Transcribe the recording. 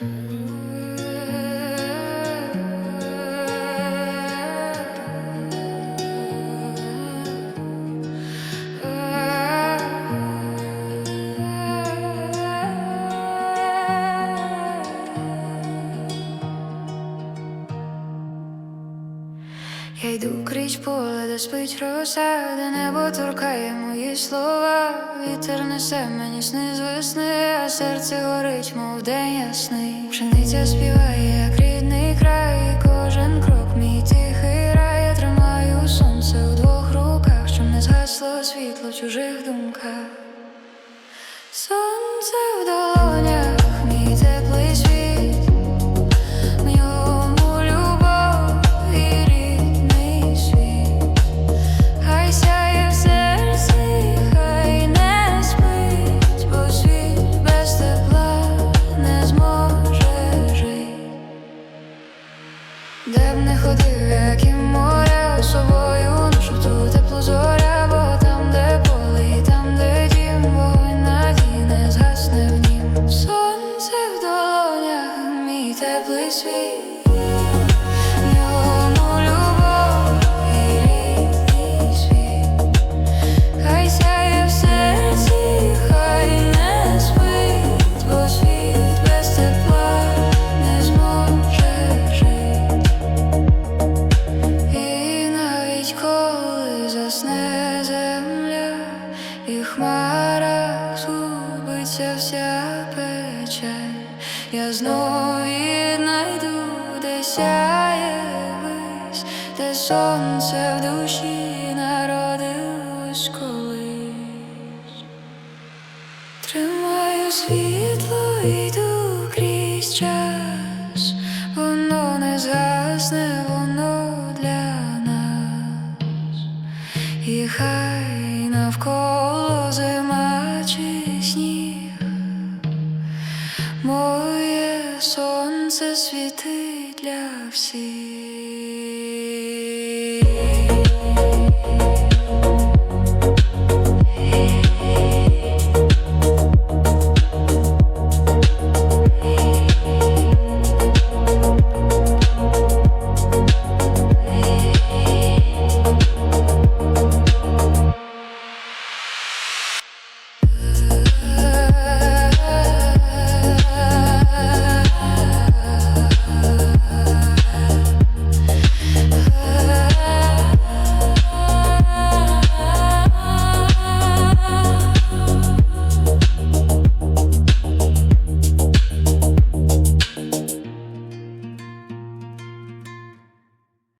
Mm-hmm. Я йду крізь поле, де спить роса, де небо торкає мої слова. Вітер несе мені сни з весни, а серце горить, мов день ясний. Пшениця співає, як рідний край, кожен крок мій тихий рай. Я тримаю сонце у двох руках, щоб не згасло світло в чужих думках. Сонце в долонях, Де б не ходив, як і моря собою ношу ту теплу зоря, бо там, де поле, там, де дім, вогонь надій не згасне в нім. Сонце в мій теплий світ, печаль, я знов віднайду, де сяє де сонце в душі народилось колись. Тримаю світло, йду крізь час, воно не згасне, воно для нас, і хай навколо моє сонце світить для всіх.